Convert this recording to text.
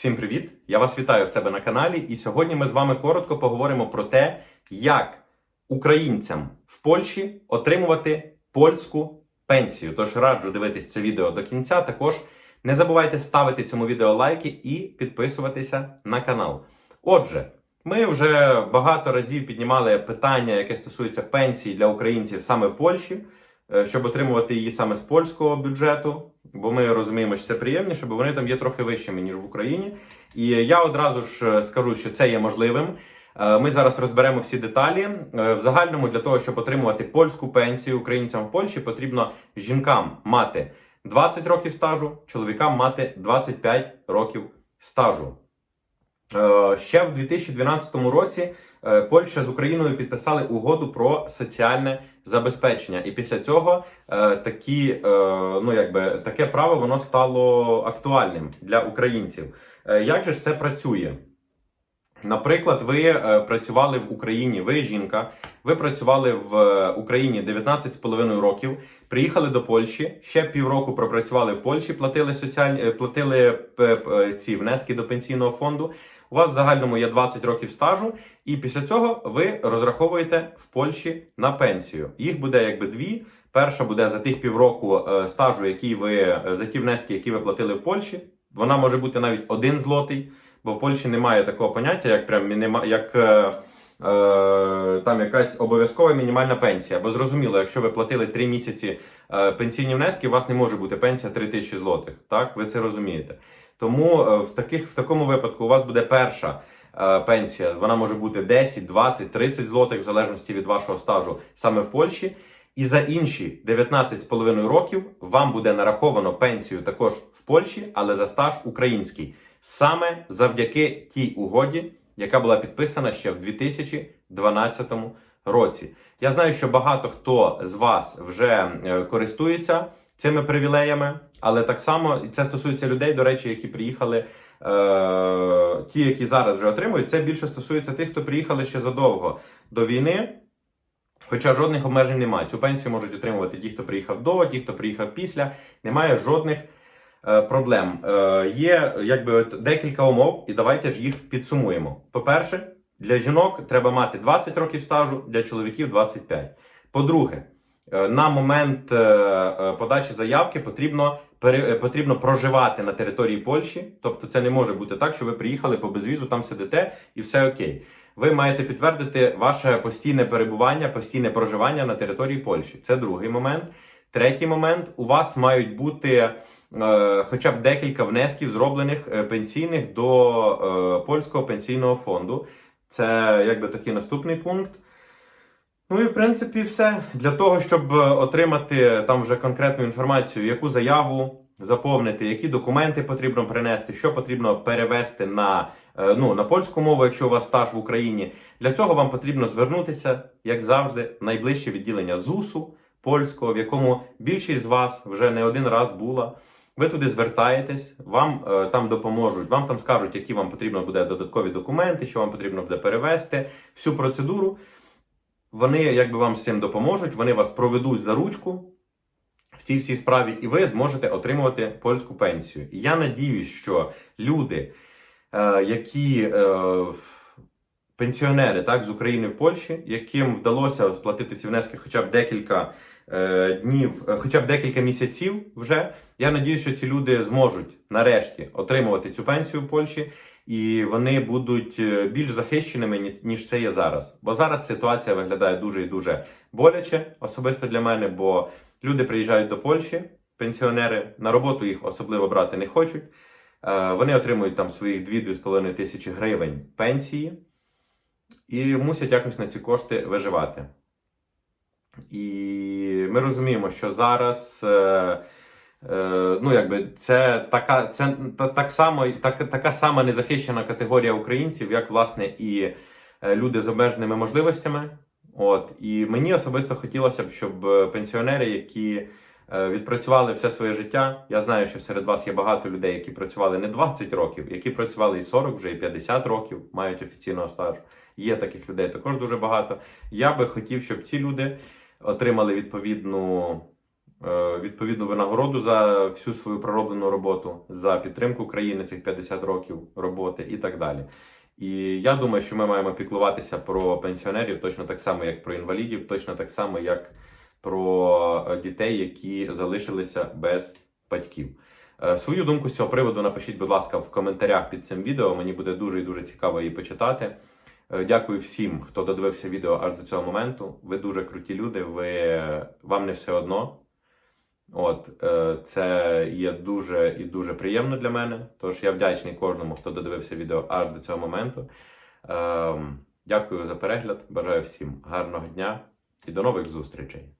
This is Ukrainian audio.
Всім привіт! Я вас вітаю в себе на каналі, і сьогодні ми з вами коротко поговоримо про те, як українцям в Польщі отримувати польську пенсію. Тож раджу дивитись це відео до кінця. Також не забувайте ставити цьому відео лайки і підписуватися на канал. Отже, ми вже багато разів піднімали питання, яке стосується пенсії для українців саме в Польщі, щоб отримувати її саме з польського бюджету. Бо ми розуміємо, що це приємніше, бо вони там є трохи вищими ніж в Україні. І я одразу ж е, скажу, що це є можливим. Е, Ми зараз розберемо всі деталі. Е, В загальному для того, щоб отримувати польську пенсію українцям в Польщі, потрібно жінкам мати 20 років стажу, чоловікам мати 25 років стажу. Е, Ще в 2012 році е, Польща з Україною підписали угоду про соціальне забезпечення, і після цього е, такі, ну якби таке право воно стало актуальним для українців. Як же ж це працює? Наприклад, ви працювали в Україні, ви жінка, ви працювали в Україні 19,5 років, приїхали до Польщі, ще півроку пропрацювали в Польщі, платили соціальні платили ці внески до пенсійного фонду. У вас в загальному є 20 років стажу, і після цього ви розраховуєте в Польщі на пенсію. Їх буде якби дві. Перша буде за тих півроку е, стажу, який ви е, за ті внески, які ви платили в Польщі. Вона може бути навіть один злотий, бо в Польщі немає такого поняття, як прям мініма, як е, е, там якась обов'язкова мінімальна пенсія. Бо зрозуміло, якщо ви платили 3 місяці пенсійні внески, у вас не може бути пенсія 3 тисячі злотих. Так, ви це розумієте. Тому е, в таких в такому випадку у вас буде перша. е, Пенсія вона може бути 10, 20, 30 злотих в залежності від вашого стажу саме в Польщі. І за інші 19,5 років вам буде нараховано пенсію також в Польщі, але за стаж український. Саме завдяки тій угоді, яка була підписана ще в 2012 році. Я знаю, що багато хто з вас вже е, користується цими привілеями, але так само це стосується людей, до речі, які приїхали. е, Ті, які зараз вже отримують, це більше стосується тих, хто приїхали ще задовго до війни. Хоча жодних обмежень немає. Цю пенсію можуть отримувати ті, хто приїхав до, ті, хто приїхав після. Немає жодних е, проблем. Е, є якби от декілька умов, і давайте ж їх підсумуємо. По-перше, для жінок треба мати 20 років стажу, для чоловіків 25. По-друге, на момент е, е, подачі заявки потрібно е, потрібно проживати на території Польщі. Тобто, це не може бути так, що ви приїхали по безвізу, там сидите і все окей. Ви маєте підтвердити ваше постійне перебування, постійне проживання на території Польщі. Це другий момент. Третій момент: у вас мають бути е, хоча б декілька внесків зроблених е, пенсійних до е, польського пенсійного фонду. Це якби такий наступний пункт. Ну і в принципі все для того, щоб е, отримати там вже конкретну інформацію, яку заяву заповнити, які документи потрібно принести, що потрібно перевести на, е, ну, на польську мову, якщо у вас стаж в Україні. Для цього вам потрібно звернутися, як завжди, в найближче відділення ЗУСу польського, в якому більшість з вас вже не один раз була. Ви туди звертаєтесь, вам е, там допоможуть, вам там скажуть, які вам потрібно буде додаткові документи, що вам потрібно буде перевести, всю процедуру. Вони якби вам цим допоможуть, вони вас проведуть за ручку в цій всій справі, і ви зможете отримувати польську пенсію. І я надіюсь, що люди, е, які е, пенсіонери так, з України в Польщі, яким вдалося сплатити ці внески хоча б декілька е, днів, е, хоча б декілька місяців вже. Я надіюсь, що ці люди зможуть нарешті отримувати цю пенсію в Польщі. І вони будуть е, більш захищеними, ніж це є зараз. Бо зараз ситуація виглядає дуже і дуже боляче, особисто для мене, бо люди приїжджають до Польщі, пенсіонери, на роботу їх особливо брати не хочуть. Е, Вони отримують там своїх 2-2,5 тисячі гривень пенсії і мусять якось на ці кошти виживати. І ми розуміємо, що зараз. Е, ну, якби це така, це так само, так, така сама незахищена категорія українців, як власне і е, люди з обмеженими можливостями. От і мені особисто хотілося б, щоб е, пенсіонери, які відпрацювали все своє життя. Я знаю, що серед вас є багато людей, які працювали не 20 років, які працювали і 40, вже і 50 років, мають офіційного стажу. Є таких людей також дуже багато. Я би хотів, щоб ці люди отримали відповідну відповідну винагороду за всю свою пророблену роботу, за підтримку країни цих 50 років роботи і так далі. І я думаю, що ми маємо піклуватися про пенсіонерів точно так само, як про інвалідів, точно так само, як про е, дітей, які залишилися без батьків. Е, Свою думку з цього приводу напишіть, будь ласка, в коментарях під цим відео. Мені буде дуже і дуже цікаво її почитати. Е, Дякую всім, хто додивився відео аж до цього моменту. Ви дуже круті люди. Ви вам не все одно. От е, це є дуже і дуже приємно для мене. Тож я вдячний кожному, хто додивився відео аж до цього моменту. Ем, Дякую за перегляд. Бажаю всім гарного дня і до нових зустрічей.